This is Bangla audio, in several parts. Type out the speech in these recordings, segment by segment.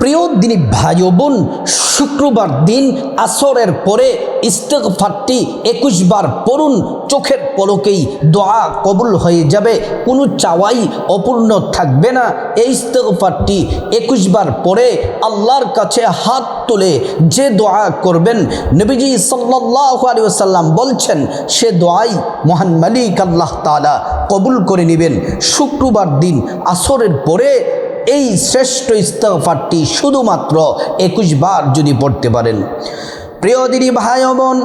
প্রিয় দিনী ভাই বোন, শুক্রবার দিন আসরের পরে ইস্তেকফারটি একুশ বার পড়ুন, চোখের পলকেই দোয়া কবুল হয়ে যাবে, কোনো চাওয়াই অপূর্ণ থাকবে না। এই ইস্তেকফারটি একুশ বার পরে আল্লাহর কাছে হাত তুলে যে দোয়া করবেন, নবীজি সাল্লাহ আলী সাল্লাম বলছেন, সে দোয়াই মহান মালিক আল্লাহ তালা কবুল করে নেবেন। শুক্রবার দিন আসরের পরে এই শ্রেষ্ঠ ইস্তফারটি শুধুমাত্র একুশ বার যদি পড়তে পারেন। প্রিয় দিদি ভাই বোন,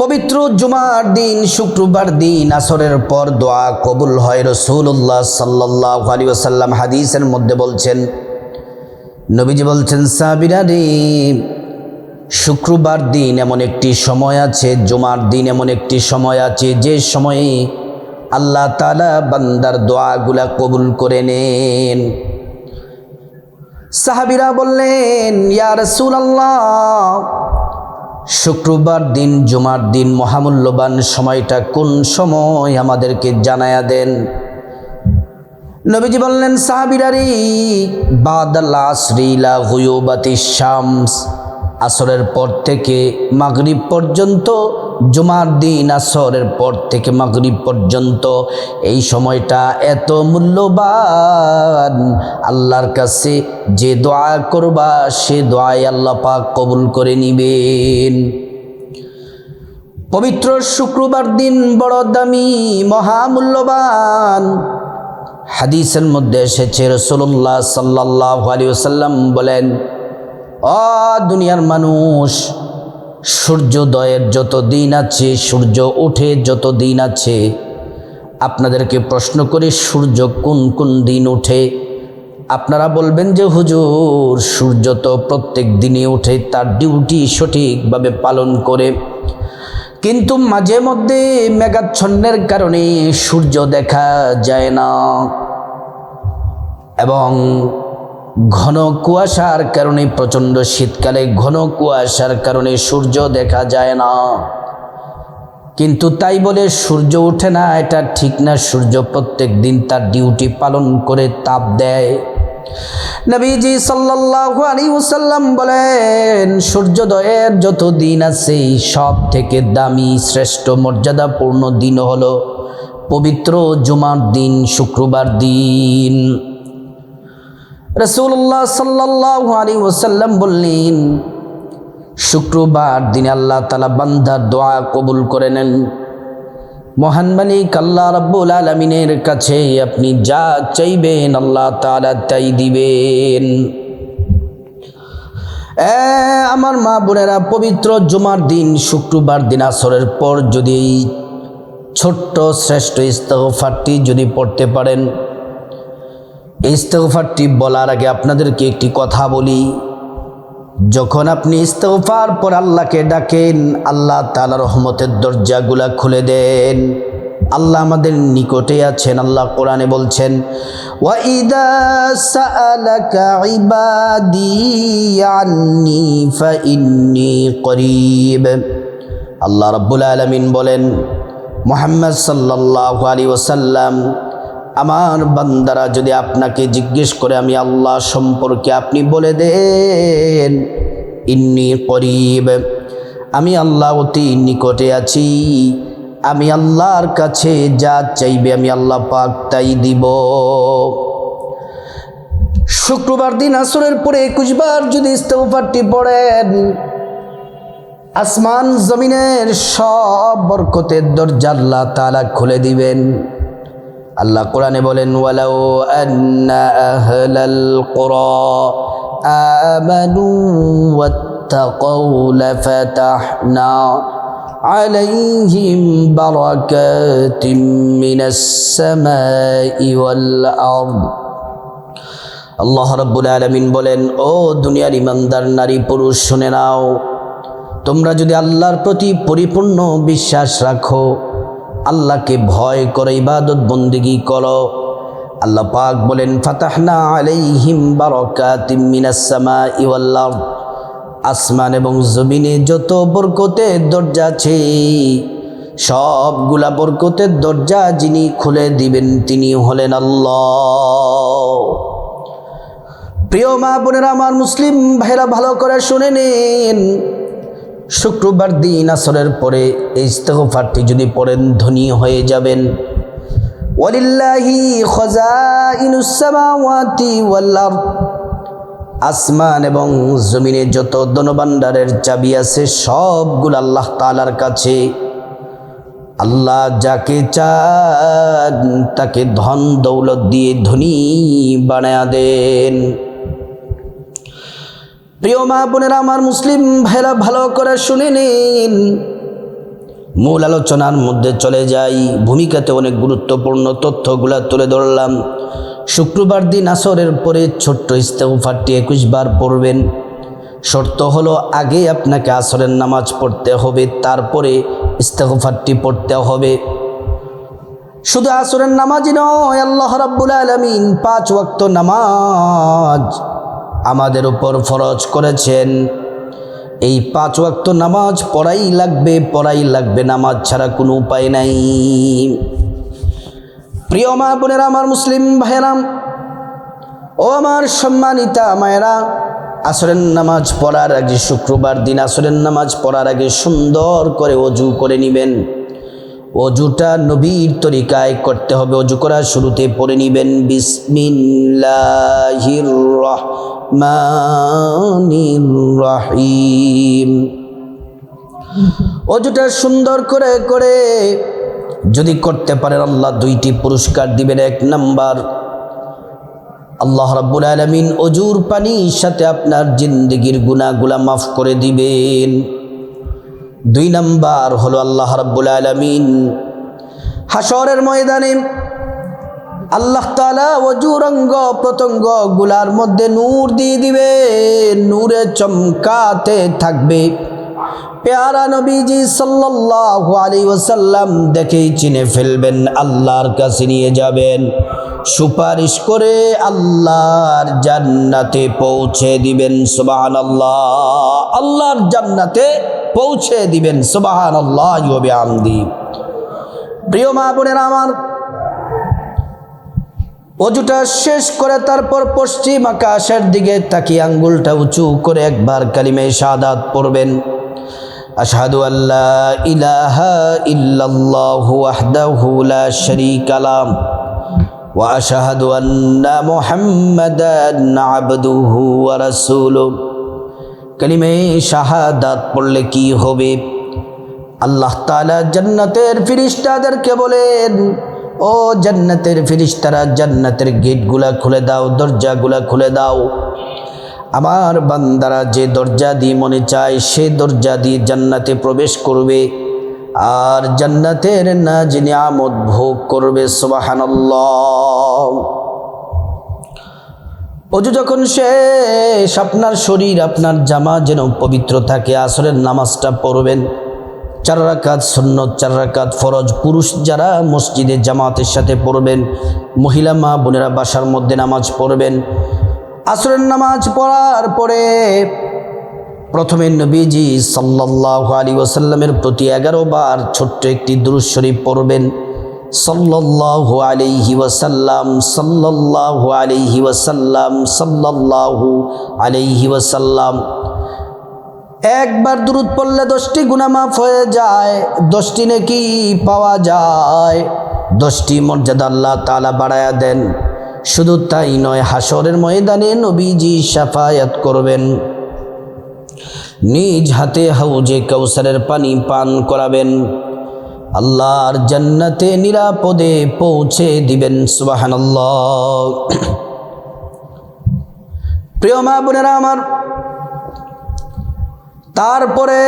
পবিত্র জুমার দিন, শুক্রবার দিন, আসরের পর দোয়া কবুল হয় রসুল্লাহ সাল্লাহ আলী আসাল্লাম হাদিসের মধ্যে বলছেন, নবীজি বলছেন সাবিরা রে, শুক্রবার দিন এমন একটি সময় আছে, জুমার দিন এমন একটি সময় আছে, যে সময়ে আল্লাহ তালা বান্দার দোয়াগুলা কবুল করে নেন। সাহাবিরা বললেন, ইয়া রসুল আল্লাহ শুক্রবার দিন, জুমার দিন মহামূল্যবান সময়টা কোন সময় আমাদেরকে জানায়া দেন? নবীজি বললেন সাহাবিরারি বাদাল হুয়ুবাতি শামস, আসরের পর থেকে মাগরিব পর্যন্ত জুমার দিন আসরের পর থেকে মাগরিব পর্যন্ত এই সময়টা এত মূল্যবান। আল্লাহর কাছে যে দোয়া করবা, সে দোয়ায় আল্লাহ পাক কবুল করে নিবেন। পবিত্র শুক্রবার দিন বড় দামি, মহামূল্যবান। হাদিসের মধ্যে এসেছে রসুল্লাহ সাল্লাহ আলী বলেন, অ দুনিয়ার মানুষ সূর্যোদয়ের যত দিন আছে, সূর্য ওঠে যত দিন আছে। আপনাদেরকে প্রশ্ন করে, সূর্য কোন কোন দিন ওঠে? আপনারা বলবেন যে, হুজুর, সূর্য তো প্রত্যেক দিনে ওঠে, তার ডিউটি সঠিকভাবে পালন করে। কিন্তু মাঝে মধ্যে মেঘাচ্ছন্নের কারণে সূর্য দেখা যায় না। এবং ঘন কুয়াশার কারণে, প্রচণ্ড শীতকালে ঘন কুয়াশার কারণে সূর্য দেখা যায় না। কিন্তু তাই বলে সূর্য ওঠে না, এটা ঠিক না। সূর্য প্রত্যেক দিন তার ডিউটি পালন করে তাপ দেয়। নবীজি ওয়াসাল্লাম বলেন, সূর্যোদয়ের যত দিন আছে, সব থেকে দামি, শ্রেষ্ঠ মর্যাদাপূর্ণ দিন হলো পবিত্র জুমার দিন, শুক্রবার দিন। রসুল্লাহ সাল্লাহ আলী ওসাল্লাম বললেন, শুক্রবার দিনে আল্লাহ তালা বান্দার দোয়া কবুল করে নেন। মহান মালিক আল্লাহ রব্বুল আলমিনের কাছে আপনি যা চাইবেন আল্লাহ তালা তাই দিবেন। আমার মা বোনেরা, পবিত্র জুমার দিন, শুক্রবার দিন আসরের পর যদি ছোট্ট শ্রেষ্ঠ ইস্তফারটি যদি পড়তে পারেন ইস্তফারটি বলার আগে আপনাদেরকে একটি কথা বলি। যখন আপনি ইস্তফার পর আল্লাহকে ডাকেন, আল্লাহ তালা রহমতের দরজাগুলা খুলে দেন। আল্লাহ আমাদের নিকটে আছেন, আল্লাহ কোরআনে বলছেন আল্লাহ রাব্বুল আলামিন বলেন, মোহাম্মদ সাল্লাল্লাহু আলাইহি ওয়াসাল্লাম আমার বান্দারা, যদি আপনাকে জিজ্ঞেস করে আমি আল্লাহ সম্পর্কে আপনি বলে দেন, ইন্নি করিব। আমি আল্লাহ অতি নিকটে আছি। আমি আল্লাহর কাছে যা চাইবে আমি আল্লাহ পাক তাই দিব। শুক্রবার দিন আসরের পরে একুশ বার যদি ইস্তফারটি পড়েন, আসমান জমিনের সব বরকতের দরজা আল্লাহ তালা খুলে দিবেন। আল্লাহ কোরআনে বলেন ওয়ালাউ আন্না আহলাল কুরা আমানু ওয়াত্তাকাউ লাফাতাহনা عليهم بركات من السماء والأرض আল্লাহ রব্বুল আলমিন বলেন ও দুনিয়ার ইমানদার নারী পুরুষ শুনে নাও তোমরা যদি আল্লাহর প্রতি পরিপূর্ণ বিশ্বাস রাখো আল্লাহকে ভয় করে, ইবাদত বন্দিগি করো। আল্লাহ পাক বলেন, ফাতাহনা আলাইহিম বারাকাতিম মিনাস সামাই ওয়াল আরদ। আসমান এবং জমিনে যত বরকতের দরজা আছে, সবগুলা বরকতের দরজা যিনি খুলে দিবেন, তিনি হলেন আল্লাহ। প্রিয় মা বোনেরা, আমার মুসলিম ভাইরা ভালো করে শুনে নিন। শুক্রবার দিন আসরের পরে এই ইস্তেগফারটি যদি পড়েন, ধনী হয়ে যাবেন। আসমান এবং জমিনে যত ধনভাণ্ডারের চাবি আছে, সবগুলো আল্লাহ তালার কাছে। আল্লাহ যাকে চান, তাকে ধন দৌলত দিয়ে ধনী বানায়া দেন। প্রিয় মা বোনেরা, আমার মুসলিম ভাইরা ভালো করে শুনে নিন। মূল আলোচনার মধ্যে চলে যাই। ভূমিকাতে অনেক গুরুত্বপূর্ণ তথ্যগুলা তুলে ধরলাম। শুক্রবার দিন আসরের পরে ছোট্ট ইস্তেফারটি একুশ বার পড়বেন। শর্ত হলো, আগে আপনাকে আসরের নামাজ পড়তে হবে, তারপরে ইস্তেফারটি পড়তে হবে। শুধু আসরের নামাজই নয়, আল্লাহ রাব্বুল আলমিন পাঁচ ওয়াক্ত নামাজ আমাদের উপর ফরজ করেছেন। এই পাঁচ ওয়াক্ত নামাজ পড়াই লাগবে পড়াই লাগবে, নামাজ ছাড়া কোনো উপায় নাই। প্রিয় মা বোনেরা, আমার মুসলিম ভাইয়েরাম ও আমার সম্মানিতা মায়েরা, আসরের নামাজ পড়ার আগে শুক্রবার দিন আসরের নামাজ পড়ার আগে সুন্দর করে অজু করে নেবেন। অজুটা নবীর তরিকায় করতে হবে, অজু করার শুরুতে পড়ে নেবেন, বিসমিল্লাহির রহমানির রহিম। অজুটা সুন্দর করে করে যদি করতে পারেন, আল্লাহ দুইটি পুরস্কার দিবেন। এক নাম্বার, আল্লাহ রাব্বুল আলমিন অজুর পানির সাথে আপনার জিন্দগির গুণাগুলা মাফ করে দিবেন। দুই নাম্বার হলো আল্লাহ রাব্বুল আলমিন হাসরের ময়দানে আল্লাহ তালা অজুর অঙ্গ প্রত্যঙ্গগুলার মধ্যে নূর দিয়ে দিবে, নূরে চমকাতে থাকবে। পেয়ারা নবীজি সাল্লাল্লাহু আলাইহি ওয়াসাল্লাম দেখেই চিনে ফেলবেন, আল্লাহর কাছে নিয়ে যাবেন। সুপারিশ করে আল্লাহর জান্নাতে পৌঁছে দিবেন সুবাহান আল্লাহ আল্লাহর জান্নাতে পৌঁছে দিবেন সুবাহান আল্লাহ প্রিয় মা বোনের আমার অজুটা শেষ করে তারপর পশ্চিম আকাশের দিকে তাকিয়ে আঙ্গুলটা উঁচু করে একবার কালিমে শাহাদাত পড়বেন। আশহাদু আল্লাহ ইলাহা ইল্লাল্লাহু ওয়াহদাহু লা শারীকা লাহ ওয়া আশহাদু আন্না মুহাম্মাদান আবদুহু কালিমে শাহাদাত পড়লে কি হবে? আল্লাহ তাআলা জান্নাতের ফেরেশতাদেরকে বলেন ও জান্নাতের ফিরিস্তারা, জান্নাতের গেটগুলা খুলে দাও, দরজাগুলা খুলে দাও। আমার বান্দারা যে দরজা দিয়ে মনে চায়, সে দরজা দিয়ে জান্নাতে প্রবেশ করবে। আর জান্নাতের না যিনি আমদ ভোগ করবে, সুবাহানল্লাহ। অজু যখন শেষ, আপনার শরীর, আপনার জামা যেন পবিত্র থাকে, আসরের নামাজটা পড়বেন। চার রাকাত সন্ন্যত চার রাকাত ফরজ। পুরুষ যারা মসজিদে জামাতের সাথে পড়বেন, মহিলা মা বোনেরা বাসার মধ্যে নামাজ পড়বেন, আসরের নামাজ পড়ার পরে প্রথমে নবীজি সাল্লাহ আলী ওসাল্লামের প্রতি এগারো বার ছোট্ট একটি দুরুজ শরীফ পড়বেন। সাল্লাল্লাহু আলাইহি ওয়াসাল্লাম, সাল্লাল্লাহু আলাইহি ওয়াসাল্লাম, সাল্লাল্লাহু আলাইহি ওয়াসাল্লাম। একবার দূরত পড়লে দশটি গুণামাফ হয়ে যায়, দশটি নাকি পাওয়া যায়। দশটি মর্যাদা আল্লাহ তালা বাড়ায়া দেন। শুধু তাই নয় হাসরের ময়দানে নবীজি সাফায়াত করবেন। নিজ হাতে হাউজে কৌসারের পানি পান করাবেন। আল্লাহর জান্নাতে নিরাপদে পৌঁছে দিবেন সুবাহান প্রিয় মা বোনেরা আমার তারপরে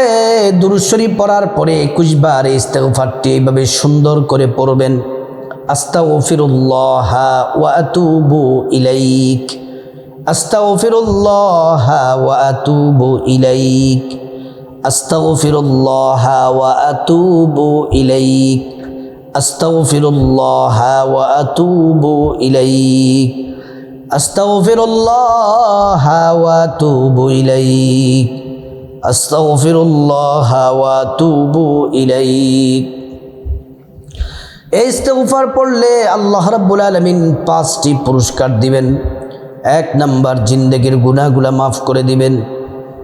দুরুশ্বরী পড়ার পরে একুশ বার ইস্তেগফারটি এইভাবে সুন্দর করে পড়বেন। আস্তাগফিরুল্লাহ ওয়া আতুবু ইলাইক। আস্তাগফিরুল্লাহ ওয়া আতুবু ইলাইক। আস্তাগফিরুল্লাহ ওয়া আতুবু ইলাইক। আস্তাগফিরুল্লাহ ওয়া আতুবু ইলাইক। আস্তাগফিরুল্লাহ ওয়া আতুবু ইলাইক। আস্তাগফিরুল্লাহ ওয়া আতুবু ইলাইক। এই ইস্তেগফার পড়লে আল্লাহ রাব্বুল আলামিন পাঁচটি পুরস্কার দিবেন। এক নাম্বার জিন্দেগির গুণাগুলা মাফ করে দিবেন।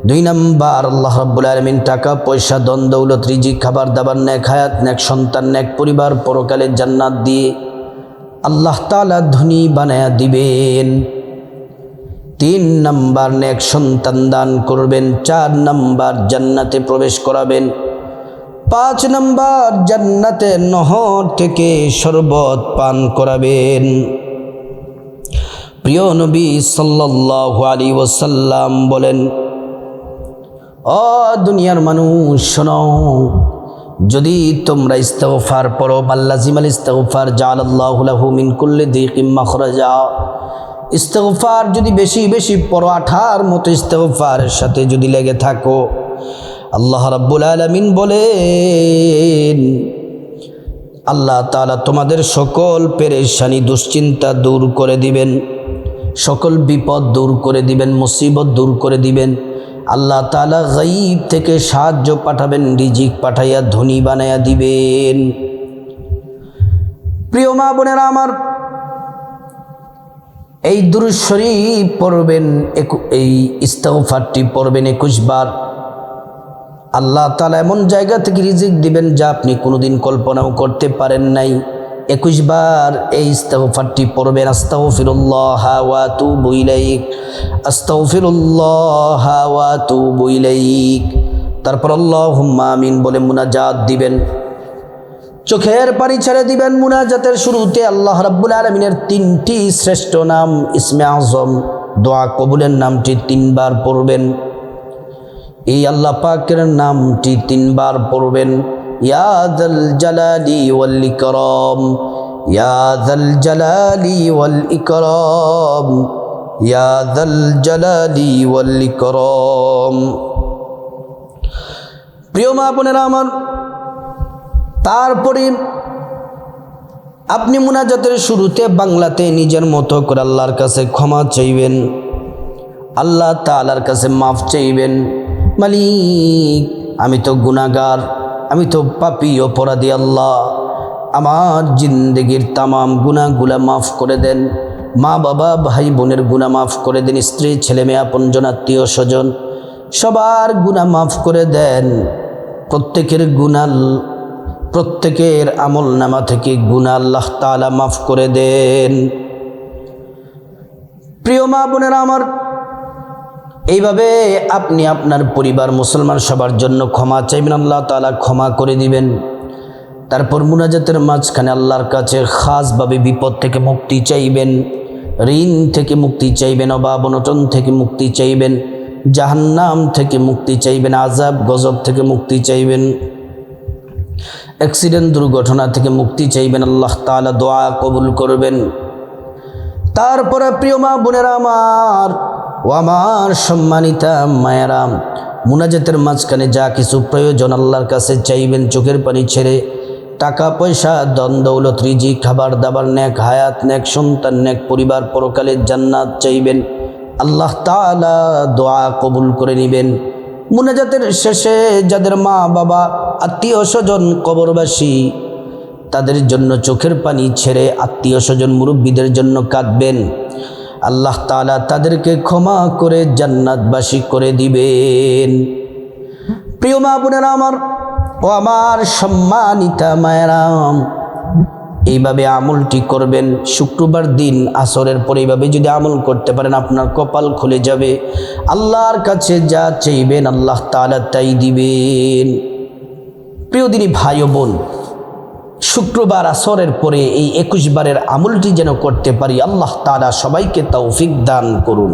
দুই নাম্বার আল্লাহ রাব্বুল আলমিন টাকা, পয়সা দন দৌলত, রিজিক, খাবার, দাবার ন্যাক হায়াত ন্যাক সন্তান ন্যাক পরিবার, পরকালে জান্নাত দিয়ে আল্লাহ তালা ধনী বানায়া দিবেন। তিন নাম্বার নেক সন্তান দান করবেন, চার নাম্বার জান্নাতে প্রবেশ করাবেন, পাঁচ নাম্বার জান্নাতে নহর থেকে শরবত পান করাবেন। প্রিয় নবী সাল্লাল্লাহু আলী ওসাল্লাম বলেন ও দুনিয়ার মানুষ, শোনো, যদি তোমরা ইস্তফার পড়ো মাল্লাজিম আল ইস্তফার জালাল্লাহু মিন কুল্লি দিকিম মাখরাজা ইস্তফার যদি বেশি বেশি পড়ো আঠার মতো ইস্তফারের সাথে যদি লেগে থাকো, আল্লাহ রাব্বুল আলামিন বলেন, আল্লাহ তাআলা তোমাদের সকল পেরেশানি, দুশ্চিন্তা দূর করে দিবেন, সকল বিপদ দূর করে দিবেন, মুসিবত দূর করে দিবেন। আল্লাহ তালা গাইব থেকে সাহায্য পাঠাবেন, রিজিক পাঠাইয়া, ধনী বানাইয়া দিবেন। প্রিয় মা বোনেরা, আমার এই দুরুশ্বরী পড়বেন একু- এই ইস্তফারটি পড়বেন একুশ বার। আল্লাহ তালা এমন জায়গা থেকে রিজিক দিবেন যা আপনি কোনোদিন কল্পনাও করতে পারেন নাই। একুশ বার এই ইস্তফারটি পড়বেন ওয়া তু তু তারপর আল্লাহ আমিন বলে মুনাজাত দিবেন। চোখের পানি ছেড়ে দিবেন মুনাজাতের শুরুতে আল্লাহ রাব্বুল আলমিনের তিনটি শ্রেষ্ঠ নাম, ইসমে আজম। দোয়া কবুলের নামটি তিনবার পড়বেন। এই আল্লাহ পাকের নামটি তিনবার পড়বেন। ইয়াদল জালালি ওয়াল ইকরাম ইয়াদল জালালি ওয়াল ইয়াদল জালালি ওয়াল প্রিয় মা বোনেরা আমার তারপরে আপনি মুনাজাতের শুরুতে বাংলাতে নিজের মতো করে আল্লাহর কাছে ক্ষমা চাইবেন, আল্লাহ তালার কাছে মাফ চাইবেন। মালিক, আমি তো গুণাগার আমি তো পাপি, অপরাধী আল্লাহ। আমার জিন্দগির তামাম গুণাগুলা মাফ করে দেন। মা, বাবা, ভাই, বোনের গুণা মাফ করে দেন। স্ত্রী, ছেলে, মেয়ে, আপনজন, আত্মীয়, স্বজন, সবার গুণা মাফ করে দেন। প্রত্যেকের গুণাল প্রত্যেকের আমল নামা থেকে গুণা আল্লাহ তালা মাফ করে দেন। প্রিয় মা বোনেরা আমার, এইভাবে আপনি আপনার পরিবার মুসলমান সবার জন্য ক্ষমা চাইবেন, আল্লাহ তালা ক্ষমা করে দিবেন। তারপর মুনাজাতের মাঝখানে আল্লাহর কাছে খাসভাবে বিপদ থেকে মুক্তি চাইবেন, ঋণ থেকে মুক্তি চাইবেন, অভাব অনটন থেকে মুক্তি চাইবেন, জাহান্নাম থেকে মুক্তি চাইবেন আজাব গজব থেকে মুক্তি চাইবেন। অ্যাক্সিডেন্ট দুর্ঘটনা থেকে মুক্তি চাইবেন, আল্লাহ তাআলা দোয়া কবুল করবেন। তারপরে প্রিয় মা বোনেরা আমার, ও আমার সম্মানিতা মায়েরাম মুনাজাতের মাঝখানে যা কিছু প্রয়োজন আল্লাহর কাছে চাইবেন, চোখের পানি ছেড়ে টাকা, পয়সা দন রিজি খাবার দাবার ন্যাক হায়াত ন্যাক সন্তান ন্যাক পরিবার পরকালের জান্নাত চাইবেন। আল্লাহ তাআলা দোয়া কবুল করে নেবেন। মুনাজাতের শেষে যাদের মা বাবা আত্মীয় স্বজন কবরবাসী তাদের জন্য চোখের পানি ছেড়ে আত্মীয় স্বজন মুরব্বীদের জন্য কাঁদবেন। আল্লাহ তাআলা তাদেরকে ক্ষমা করে জান্নাতবাসী করে দিবেন। প্রিয় মা বোনেরা আমার ও আমার সম্মানিতা মায়েরাম, এইভাবে আমলটি করবেন, শুক্রবার দিন আসরের পরে এইভাবে যদি আমল করতে পারেন আপনার কপাল খুলে যাবে। আল্লাহর কাছে যা চাইবেন আল্লাহ তাআলা তাই দিবেন। প্রিয় দিনী ভাই ও বোন, শুক্রবার আসরের পরে এই একুশ বারের আমলটি যেন করতে পারি, আল্লাহ তারা সবাইকে তৌফিক দান করুন।